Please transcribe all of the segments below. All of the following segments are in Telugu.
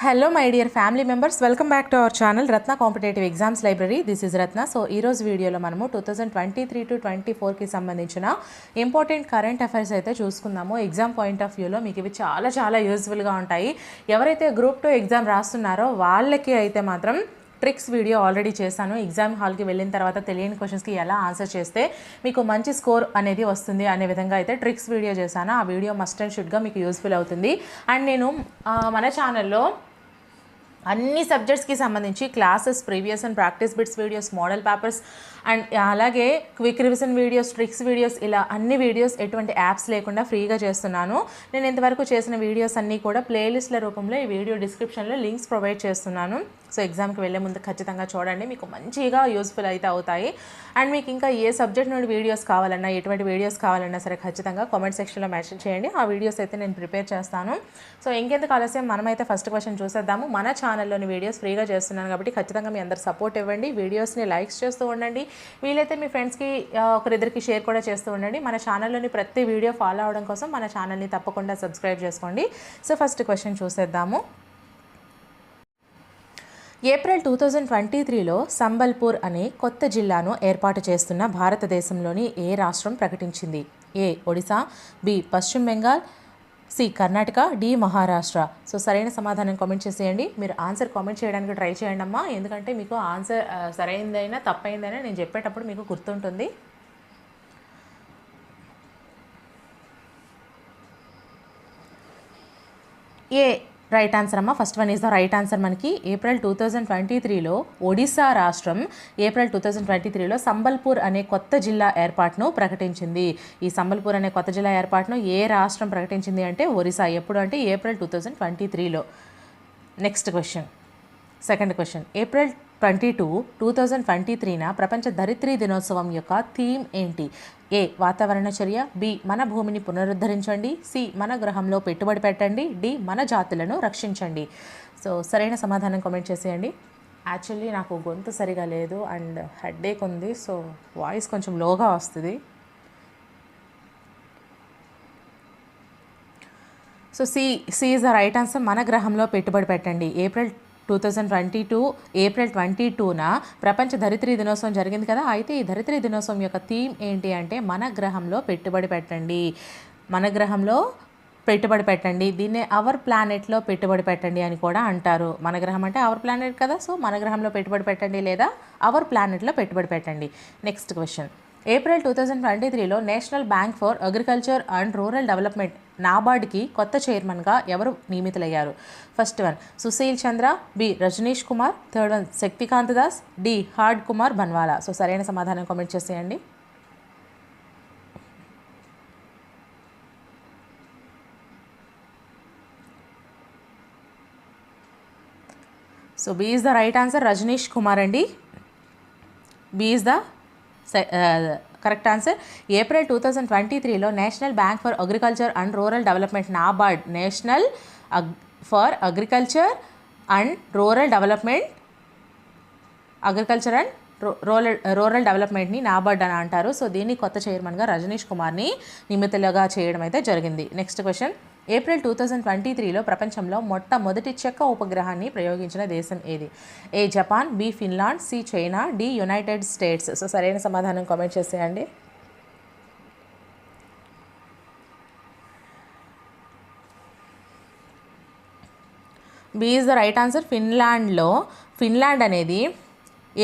Hello my dear family members welcome back to our channel Ratna competitive exams library this is Ratna so ఈ రోజు వీడియోలో మనము two thousand twenty three to twenty ఫోర్కి సంబంధించిన ఇంపార్టెంట్ కరెంట్ అఫైర్స్ అయితే చూసుకుందాము. ఎగ్జామ్ పాయింట్ ఆఫ్ వ్యూలో మీకు ఇవి చాలా చాలా యూస్ఫుల్గా ఉంటాయి. ఎవరైతే గ్రూప్ టూ ఎగ్జామ్ రాస్తున్నారో వాళ్ళకి అయితే మాత్రం ట్రిక్స్ వీడియో ఆల్రెడీ చేశాను. ఎగ్జామ్ హాల్కి వెళ్ళిన తర్వాత తెలియని క్వశ్చన్స్కి ఎలా ఆన్సర్ చేస్తే మీకు మంచి స్కోర్ అనేది వస్తుంది అనే విధంగా అయితే ట్రిక్స్ వీడియో చేశాను. ఆ వీడియో మస్ట్ అండ్ షుడ్గా మీకు యూస్ఫుల్ అవుతుంది. అండ్ నేను మన ఛానల్లో అన్ని సబ్జెక్ట్స్కి సంబంధించి classes previous and practice bits videos model papers and అలాగే quick revision videos tricks videos ఇలా అన్ని వీడియోస్ ఎటువంటి యాప్స్ లేకుండా ఫ్రీగా చేస్తున్నాను. నేను ఇంతవరకు చేసిన వీడియోస్ అన్నీ కూడా ప్లేలిస్ట్ల రూపంలో ఈ వీడియో డిస్క్రిప్షన్లో లింక్స్ ప్రొవైడ్ చేస్తున్నాను. సో ఎగ్జామ్కి వెళ్ళే ముందు ఖచ్చితంగా చూడండి. మీకు మంచిగా యూస్ఫుల్ అయితే అవుతాయి. అండ్ మీకు ఇంకా ఏ సబ్జెక్ట్ నుండి వీడియోస్ కావాలన్నా ఎటువంటి వీడియోస్ కావాలన్నా సరే ఖచ్చితంగా కామెంట్ సెక్షన్లో మెసేజ్ చేయండి. ఆ వీడియోస్ అయితే నేను ప్రిపేర్ చేస్తాను. సో ఇంకెందుకు ఆలస్యం? మనమైతే ఫస్ట్ క్వశ్చన్ చూసేద్దాము. మన ఛానల్లోని వీడియోస్ ఫ్రీగా చేస్తున్నాను కాబట్టి ఖచ్చితంగా మీ అందరు సపోర్ట్ ఇవ్వండి. వీడియోస్ని లైక్స్ చేస్తూ ఉండండి. వీలైతే మీ ఫ్రెండ్స్కి ఒకరిద్దరికి షేర్ కూడా చేస్తూ ఉండండి. మన ఛానల్లోని ప్రతి వీడియో ఫాలో అవడం కోసం మన ఛానల్ని తప్పకుండా సబ్స్క్రైబ్ చేసుకోండి. సో ఫస్ట్ క్వశ్చన్ చూసేద్దాము. ఏప్రిల్ టూ థౌజండ్ ట్వంటీ త్రీలో సంబల్పూర్ అనే కొత్త జిల్లాను ఏర్పాటు చేస్తున్న భారతదేశంలోని ఏ రాష్ట్రం ప్రకటించింది? A Odisha B Paschim Bengal C Karnataka D Maharashtra. So సరైన సమాధానం కామెంట్ చేసేయండి. మీరు ఆన్సర్ కామెంట్ చేయడానికి ట్రై చేయండి అమ్మా ఎందుకంటే మీకు ఆన్సర్ సరైనదైనా తప్పైందైనా నేను చెప్పేటప్పుడు మీకు గుర్తుంటుంది. ఏ రైట్ ఆన్సర్ అమ్మ. First one is the right answer మనకి. ఏప్రిల్ టూ థౌజండ్ ట్వంటీ త్రీలో ఒడిశా రాష్ట్రం ఏప్రిల్ టూ థౌజండ్ ట్వంటీ త్రీలో సంబల్పూర్ అనే కొత్త జిల్లా ఏర్పాటును ప్రకటించింది. ఈ సంబల్పూర్ అనే కొత్త జిల్లా ఏర్పాటును ఏ రాష్ట్రం ప్రకటించింది అంటే ఒరిస్సా. ఎప్పుడు అంటే ఏప్రిల్ టూ థౌజండ్ ట్వంటీ త్రీలో next question second question April twenty two two thousand twenty త్రీన ప్రపంచ ధరిత్రీ దినోత్సవం యొక్క థీమ్ ఏంటి? ఏ. వాతావరణ చర్య బి. మన భూమిని పునరుద్ధరించండి సి. మన గ్రహంలో పెట్టుబడి పెట్టండి డి. మన జాతులను రక్షించండి. సో సరైన సమాధానం కామెంట్ చేసేయండి. యాక్చువల్లీ నాకు గొంతు సరిగా లేదు అండ్ హెడ్ఏక్ ఉంది సో వాయిస్ కొంచెం లోగా వస్తుంది. So C C is the right answer మన గ్రహంలో పెట్టుబడి పెట్టండి. April two thousand twenty two April twenty టూన ప్రపంచ ధరిత్రీ దినోత్సవం జరిగింది కదా. అయితే ఈ ధరిత్రీ దినోత్సవం యొక్క థీమ్ ఏంటి అంటే మన గ్రహంలో పెట్టుబడి పెట్టండి. మన గ్రహంలో పెట్టుబడి పెట్టండి. దీన్ని అవర్ ప్లానెట్లో పెట్టుబడి పెట్టండి అని కూడా అంటారు. మన గ్రహం అంటే అవర్ ప్లానెట్ కదా. సో మన గ్రహంలో పెట్టుబడి పెట్టండి లేదా అవర్ ప్లానెట్లో పెట్టుబడి పెట్టండి. Next question. April two thousand twenty త్రీలో national bank for agriculture and rural development నాబార్డ్కి కొత్త చైర్మన్గా ఎవరు నియమితులయ్యారు? First one Sushil Chandra B Rajneesh Kumar third one Shaktikant Das D Harsh Kumar Bhanwala. So సరైన సమాధానం కామెంట్ చేసేయండి. So B is the right answer Rajneesh Kumar అండి. B is the correct answer. April two thousand twenty త్రీలో national bank for agriculture and rural development NABARD national for agriculture and rural development agriculture and rural rural డెవలప్మెంట్ని NABARD అని అంటారు. సో దీన్ని కొత్త చైర్మన్గా రజనీష్ కుమార్ని నియమితులుగా చేయడం అయితే జరిగింది. Next question. April two thousand twenty త్రీలో ప్రపంచంలో మొట్టమొదటి చెక్క ఉపగ్రహాన్ని ప్రయోగించిన దేశం ఏది? A Japan B Finland C China D United States. So సరైన సమాధానం కామెంట్ చేసేయండి. B is the right answer. ఫిన్లాండ్లో ఫిన్లాండ్ అనేది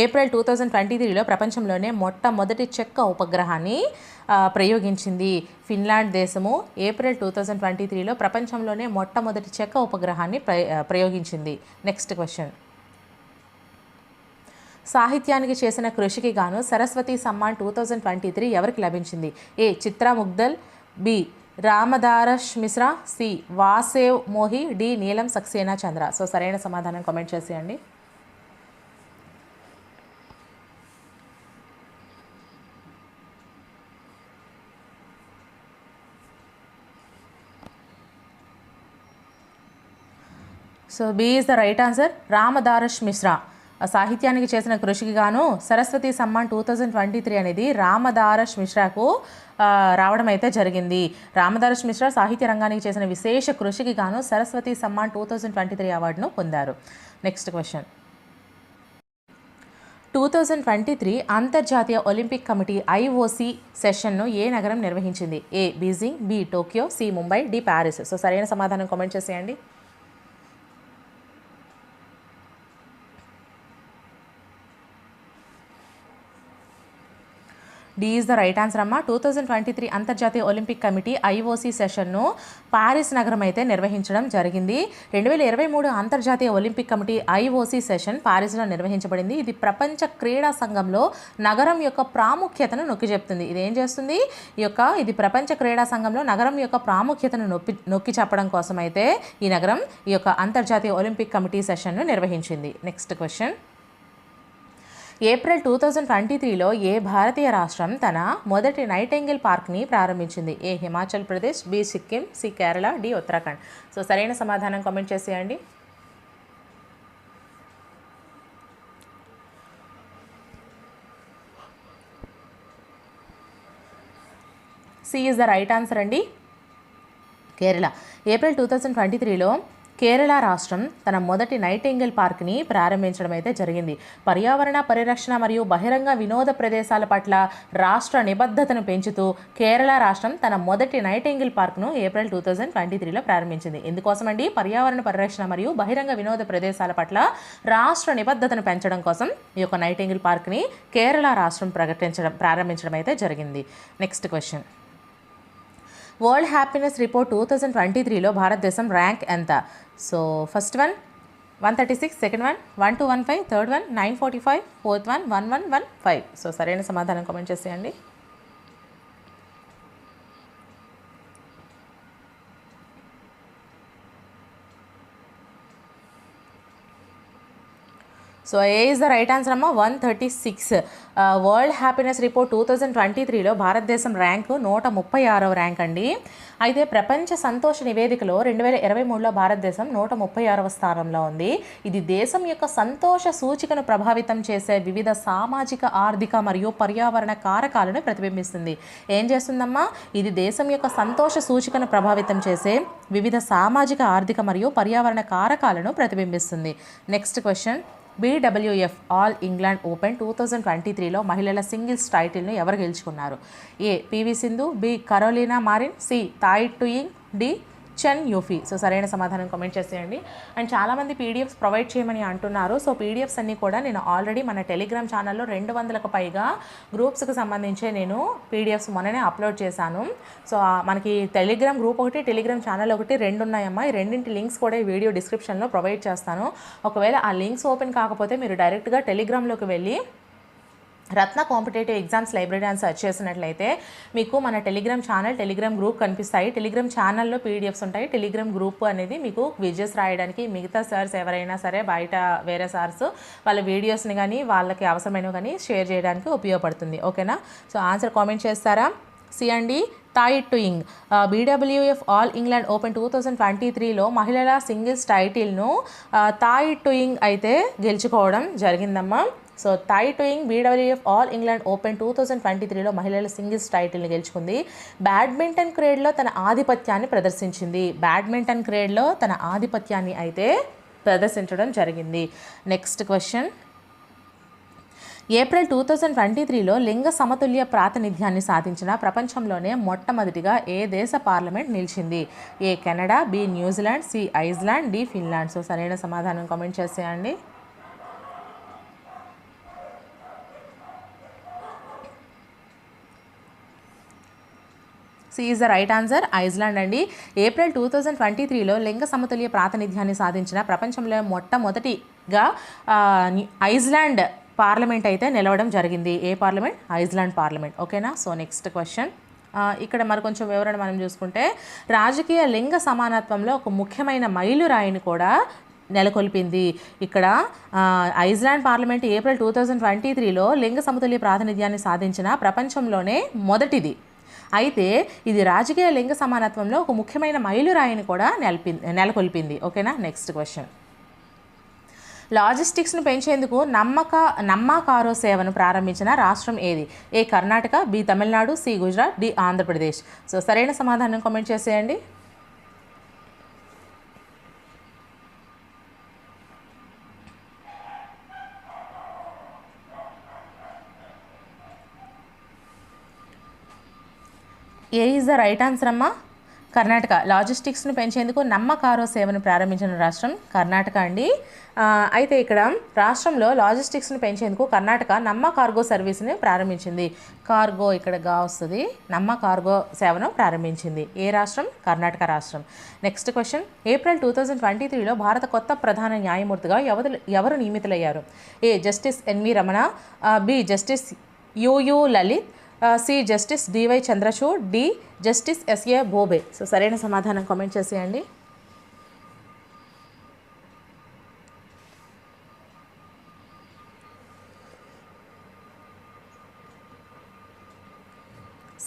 ఏప్రిల్ టూ థౌజండ్ ట్వంటీ త్రీలో ప్రపంచంలోనే మొట్టమొదటి చెక్క ఉపగ్రహాన్ని ప్రయోగించింది ఫిన్లాండ్ దేశము. ఏప్రిల్ టూ థౌజండ్ ట్వంటీ త్రీలో ప్రపంచంలోనే మొట్టమొదటి చెక్క ఉపగ్రహాన్ని ప్రయోగించింది. నెక్స్ట్ క్వశ్చన్ సాహిత్యానికి చేసిన కృషికి గాను Saraswati Samman two thousand twenty three ఎవరికి లభించింది? A. Chitra Mudgal B. Ramdarash Mishra C. Vasdev Mohi D. Neelam Saxena Chandra. So సరైన సమాధానం కామెంట్ చేసేయండి. So B is the right answer Ramdarash Mishra సాహిత్యానికి చేసిన కృషికి గాను Saraswati Samman two thousand twenty three అనేది రామదారష్ మిశ్రాకు రావడం అయితే జరిగింది రామదారష్ మిశ్రా సాహిత్య రంగానికి చేసిన విశేష కృషికి గాను Saraswati Samman two thousand twenty three అవార్డును పొందారు next question two thousand twenty three అంతర్జాతీయ ఒలింపిక్ కమిటీ ఐఓసి సెషన్ను ఏ నగరం నిర్వహించింది? A Beijing B Tokyo C Mumbai D Paris so సరైన సమాధానం కామెంట్ చేసేయండి. D is the right answer అమ్మ. టూ థౌజండ్ ట్వంటీ త్రీ అంతర్జాతీయ ఒలింపిక్ కమిటీ ఐఓసీ సెషన్ను పారిస్ నగరం అయితే నిర్వహించడం జరిగింది. రెండు వేల ఇరవై మూడు అంతర్జాతీయ ఒలింపిక్ కమిటీ ఐఓసీ సెషన్ పారిస్లో నిర్వహించబడింది. ఇది ప్రపంచ క్రీడా సంఘంలో నగరం యొక్క ప్రాముఖ్యతను నొక్కి చెప్తుంది. ఇది ఏం చేస్తుంది? ఈ యొక్క ఇది ప్రపంచ క్రీడా సంఘంలో నగరం యొక్క ప్రాముఖ్యతను నొప్పి నొక్కి చెప్పడం కోసం అయితే ఈ నగరం ఈ యొక్క అంతర్జాతీయ ఒలింపిక్ కమిటీ సెషన్ను నిర్వహించింది. Next question. April two thousand twenty త్రీలో ఏ భారతీయ రాష్ట్రం తన మొదటి నైటెంగిల్ పార్క్ని ప్రారంభించింది? A Himachal Pradesh B Sikkim C Kerala D Uttarakhand. So సరైన సమాధానం కామెంట్ చేసేయండి. C is the right answer అండి. Kerala. April two thousand twenty త్రీలో కేరళ రాష్ట్రం తన మొదటి నైటింగిల్ పార్క్ని ప్రారంభించడం అయితే జరిగింది. పర్యావరణ పరిరక్షణ మరియు బహిరంగ వినోద ప్రదేశాల పట్ల రాష్ట్ర నిబద్ధతను పెంచుతూ కేరళ రాష్ట్రం తన మొదటి నైటింగిల్ పార్క్ను ఏప్రిల్ టూ థౌజండ్ ట్వంటీ త్రీలో ప్రారంభించింది. ఎందుకోసమండి పర్యావరణ పరిరక్షణ మరియు బహిరంగ వినోద ప్రదేశాల పట్ల రాష్ట్ర నిబద్ధతను పెంచడం కోసం ఈ యొక్క నైటింగిల్ పార్క్ని కేరళ రాష్ట్రం ప్రకటించడం ప్రారంభించడం అయితే జరిగింది. Next question. World happiness report two thousand twenty త్రీలో భారతదేశం ర్యాంక్ ఎంత? So first one one thirty six second one one two one five third one nine forty five fourth one one one one one five సరైన సమాధానం కామెంట్ చేసేయండి. So A is the right answer అమ్మ. One thirty six world happiness report two thousand twenty త్రీలో భారతదేశం ర్యాంకు నూట ముప్పై ఆరవ ర్యాంక్ అండి. అయితే ప్రపంచ సంతోష నివేదికలో రెండు వేల ఇరవై మూడులో భారతదేశం నూట ముప్పై ఆరవ స్థానంలో ఉంది. ఇది దేశం యొక్క సంతోష సూచికను ప్రభావితం చేసే వివిధ సామాజిక ఆర్థిక మరియు పర్యావరణ కారకాలను ప్రతిబింబిస్తుంది. ఏం చేస్తుందమ్మా? ఇది దేశం యొక్క సంతోష సూచికను ప్రభావితం చేసే వివిధ సామాజిక ఆర్థిక మరియు పర్యావరణ కారకాలను ప్రతిబింబిస్తుంది. Next question BWF all England open two thousand twenty త్రీలో మహిళల సింగిల్స్ టైటిల్ను ఎవరు గెలుచుకున్నారు? A. PV Sindhu B. Carolina Marin C. Tai Tzu Ying D. Chen Yufei. So సరైన సమాధానం కామెంట్ చేసేయండి. అండ్ చాలామంది పీడిఎఫ్స్ ప్రొవైడ్ చేయమని అంటున్నారు. సో పీడిఎఫ్స్ అన్నీ కూడా నేను ఆల్రెడీ మన టెలిగ్రామ్ ఛానల్లో రెండు వందలకు పైగా గ్రూప్స్కి సంబంధించే నేను పీడిఎఫ్స్ మొన్ననే అప్లోడ్ చేశాను. సో మనకి టెలిగ్రామ్ గ్రూప్ ఒకటి టెలిగ్రామ్ ఛానల్ ఒకటి రెండు ఉన్నాయమ్మా. ఈ రెండింటి లింక్స్ కూడా ఈ వీడియో డిస్క్రిప్షన్లో ప్రొవైడ్ చేస్తాను. ఒకవేళ ఆ లింక్స్ ఓపెన్ కాకపోతే మీరు డైరెక్ట్గా టెలిగ్రామ్లోకి వెళ్ళి రత్న కాంపిటేటివ్ ఎగ్జామ్స్ లైబ్రరీ అని సెర్చ్ చేసినట్లయితే మీకు మన టెలిగ్రామ్ ఛానల్ టెలిగ్రామ్ గ్రూప్ కనిపిస్తాయి. టెలిగ్రామ్ ఛానల్లో పీడిఎఫ్స్ ఉంటాయి. టెలిగ్రామ్ గ్రూప్ అనేది మీకు క్విజెస్ రాయడానికి మిగతా సార్స్ ఎవరైనా సరే బయట వేరే సార్స్ వాళ్ళ వీడియోస్ని కానీ వాళ్ళకి అవసరమైనవి కానీ షేర్ చేయడానికి ఉపయోగపడుతుంది. ఓకేనా? సో ఆన్సర్ కామెంట్ చేస్తారా? సి అండి టు టుయింగ్ BWF all England open two thousand twenty త్రీలో మహిళల సింగిల్స్ టైటిల్ను తాయి టుయింగ్ అయితే గెలుచుకోవడం జరిగిందమ్మా. So Tai Tzu ying BWF all England open two thousand twenty త్రీలో మహిళల సింగిల్స్ టైటిల్ని గెలుచుకుంది. బ్యాడ్మింటన్ క్రేడ్లో తన ఆధిపత్యాన్ని ప్రదర్శించింది. బ్యాడ్మింటన్ క్రేడ్లో తన ఆధిపత్యాన్ని అయితే ప్రదర్శించడం జరిగింది. Next question April two thousand twenty త్రీలో లింగ సమతుల్య ప్రాతినిధ్యాన్ని సాధించిన ప్రపంచంలోనే మొట్టమొదటిగా ఏ దేశ పార్లమెంట్ నిలిచింది? A Canada B New Zealand C Iceland D Finland. So సరైన సమాధానం కామెంట్ చేసేయండి. C is the right answer Iceland అండి. ఏప్రిల్ టూ థౌజండ్ ట్వంటీ త్రీలో లింగ సమతుల్య ప్రాతినిధ్యాన్ని సాధించిన ప్రపంచంలో మొట్టమొదటిగా ఐస్లాండ్ పార్లమెంట్ అయితే నిలవడం జరిగింది. ఏ పార్లమెంట్? Iceland parliament. ఓకేనా? So next question. ఇక్కడ మరి కొంచెం వివరణ మనం చూసుకుంటే రాజకీయ లింగ సమానత్వంలో ఒక ముఖ్యమైన మైలురాయిని కూడా నెలకొల్పింది. ఇక్కడ Iceland parliament April two thousand twenty త్రీలో లింగ సమతుల్య ప్రాతినిధ్యాన్ని సాధించిన ప్రపంచంలోనే మొదటిది. అయితే ఇది రాజకీయ లింగ సమానత్వంలో ఒక ముఖ్యమైన మైలురాయిని కూడా నెలపి నెలకొల్పింది. ఓకేనా? నెక్స్ట్ క్వశ్చన్ లాజిస్టిక్స్ను పెంచేందుకు నమ్మక నమ్మకారో సేవను ప్రారంభించిన రాష్ట్రం ఏది? A Karnataka B Tamil Nadu C Gujarat D Andhra Pradesh. So సరైన సమాధానం కామెంట్ చేసేయండి. A is the right answer అమ్మా? కర్ణాటక. లాజిస్టిక్స్ను పెంచేందుకు నమ్మకారో సేవను ప్రారంభించిన రాష్ట్రం కర్ణాటక అండి. అయితే ఇక్కడ రాష్ట్రంలో లాజిస్టిక్స్ను పెంచేందుకు కర్ణాటక నమ్మ కార్గో సర్వీస్ని ప్రారంభించింది. కార్గో ఇక్కడ గా వస్తుంది. నమ్మ కార్గో సేవను ప్రారంభించింది. ఏ రాష్ట్రం? కర్ణాటక రాష్ట్రం. Next question. April two thousand twenty త్రీలో భారత కొత్త ప్రధాన న్యాయమూర్తిగా ఎవరు ఎవరు నియమితులయ్యారు? A justice NV Ramana B justice UU Lalit C justice DY Chandrachud D justice SA Bobde. So సరైన సమాధానం కామెంట్ చేసేయండి.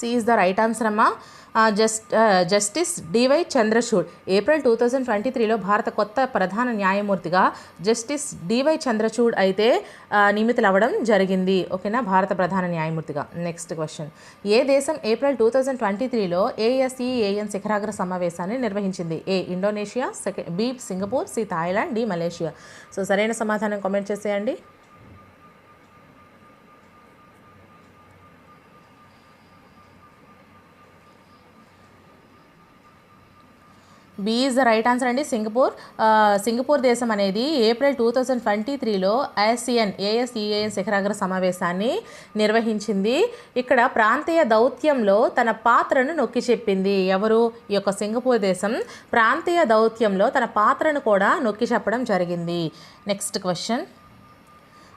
C is the right answer అమ్మా just justice DY Chandrachud April two thousand twenty త్రీలో భారత కొత్త ప్రధాన న్యాయమూర్తిగా జస్టిస్ డివై చంద్రచూడ్ అయితే uh, నియమితులవ్వడం జరిగింది. ఓకేనా? భారత ప్రధాన న్యాయమూర్తిగా. నెక్స్ట్ క్వశ్చన్ ఏ దేశం ఏప్రిల్ టూ థౌజండ్ ట్వంటీ త్రీలో ఏఎస్ఈఏఎన్ శిఖరాగ్ర సమావేశాన్ని నిర్వహించింది? A Indonesia second B Singapore C Thailand D Malaysia so సరైన సమాధానం కామెంట్ చేసేయండి. B is the right answer అండి. సింగపూర్ సింగపూర్ దేశం అనేది ఏప్రిల్ టూ థౌజండ్ ట్వంటీ త్రీలో ఐఎస్సిఎన్ ఏఎస్ఈఏఎన్ శిఖరాగ్ర సమావేశాన్ని నిర్వహించింది. ఇక్కడ ప్రాంతీయ దౌత్యంలో తన పాత్రను నొక్కి చెప్పింది. ఎవరు? ఈ యొక్క సింగపూర్ దేశం ప్రాంతీయ దౌత్యంలో తన పాత్రను కూడా నొక్కి చెప్పడం జరిగింది. Next question.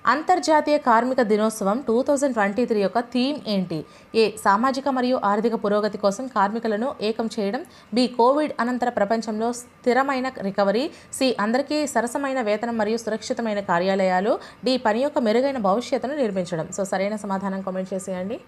అంతర్జాతీయ కార్మిక దినోత్సవం టూ థౌజండ్ ట్వంటీ త్రీ యొక్క థీమ్ ఏంటి? ఏ సామాజిక మరియు ఆర్థిక పురోగతి కోసం కార్మికులను ఏకం చేయడం బి కోవిడ్ అనంతర ప్రపంచంలో స్థిరమైన రికవరీ సి అందరికీ సరసమైన వేతనం మరియు సురక్షితమైన కార్యాలయాలు డి పని యొక్క మెరుగైన భవిష్యత్తును నిర్మించడం. సో సరైన సమాధానం కామెంట్ చేసేయండి.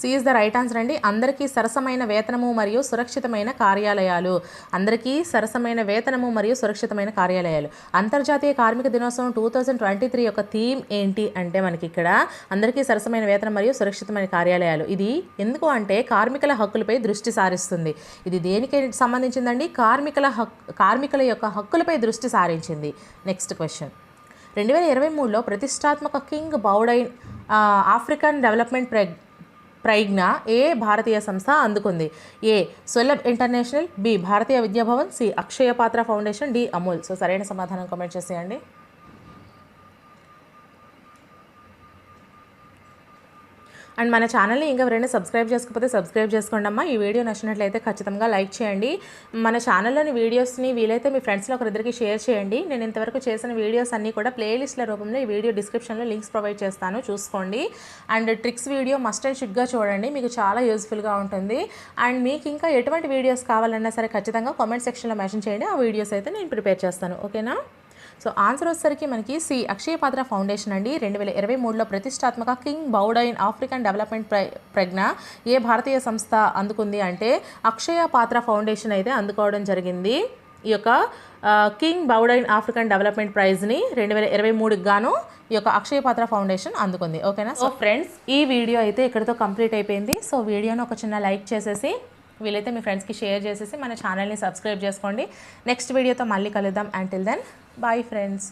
సీజ్ ద రైట్ ఆన్సర్ అండి. అందరికీ సరసమైన వేతనము మరియు సురక్షితమైన కార్యాలయాలు. అందరికీ సరసమైన వేతనము మరియు సురక్షితమైన కార్యాలయాలు. అంతర్జాతీయ కార్మిక దినోత్సవం టూ థౌజండ్ ట్వంటీ త్రీ యొక్క థీమ్ ఏంటి అంటే మనకి ఇక్కడ అందరికీ సరసమైన వేతనం మరియు సురక్షితమైన కార్యాలయాలు. ఇది ఎందుకు అంటే కార్మికుల హక్కులపై దృష్టి సారిస్తుంది. ఇది దేనికి సంబంధించిందండి? కార్మికుల హక్ కార్మికుల యొక్క హక్కులపై దృష్టి సారించింది. నెక్స్ట్ క్వశ్చన్ రెండు వేల ఇరవై మూడులో ప్రతిష్టాత్మక king Baudouin African development prize ప్రజ్ఞ ఏ భారతీయ సంస్థ అందుకుంది? A Sulabh international B Bharatiya Vidya Bhavan C Akshaya Patra foundation D Amul. So సరైన సమాధానం కామెంట్ చేసేయండి. అండ్ మన ఛానల్ని ఇంకా ఎవరైనా సబ్స్క్రైబ్ చేసుకోకపోతే సబ్స్క్రైబ్ చేసుకోండి అమ్మా. ఈ వీడియో నచ్చినట్లయితే ఖచ్చితంగా లైక్ చేయండి. మన ఛానల్లోని వీడియోస్ని వీలైతే మీ ఫ్రెండ్స్లో ఒకరిద్దరికి షేర్ చేయండి. నేను ఇంతవరకు చేసిన వీడియోస్ అన్నీ కూడా ప్లేలిస్ట్ల రూపంలో ఈ వీడియో డిస్క్రిప్షన్లో లింక్స్ ప్రొవైడ్ చేస్తాను. చూసుకోండి. And tricks video must and షుడ్గా చూడండి. మీకు చాలా యూస్ఫుల్గా ఉంటుంది. అండ్ మీకు ఇంకా ఎటువంటి వీడియోస్ కావాలన్నా సరే ఖచ్చితంగా కామెంట్ సెక్షన్లో మెన్షన్ చేయండి. ఆ వీడియోస్ అయితే నేను ప్రిపేర్ చేస్తాను. ఓకేనా? సో ఆన్సర్ వచ్చేసరికి మనకి సి అక్షయ పాత్ర ఫౌండేషన్ అండి. రెండు వేల ఇరవై మూడులో ప్రతిష్టాత్మక కింగ్ బౌడైన్ ఆఫ్రికన్ డెవలప్మెంట్ ప్ర ప్రజ్ఞ ఏ భారతీయ సంస్థ అందుకుంది అంటే అక్షయ పాత్ర ఫౌండేషన్ అయితే అందుకోవడం జరిగింది. ఈ యొక్క కింగ్ బౌడైన్ ఆఫ్రికన్ డెవలప్మెంట్ ప్రైజ్ని రెండు వేల ఇరవై మూడుకి గాను ఈ యొక్క అక్షయ పాత్ర ఫౌండేషన్ అందుకుంది. ఓకేనా? So friends. ఈ వీడియో అయితే ఇక్కడితో కంప్లీట్ అయిపోయింది. సో వీడియోని ఒక చిన్న లైక్ చేసేసి వీలైతే మీ ఫ్రెండ్స్కి షేర్ చేసేసి మన ఛానల్ని సబ్స్క్రైబ్ చేసుకోండి. నెక్స్ట్ వీడియోతో మళ్ళీ కలుద్దాం. Until then bye friends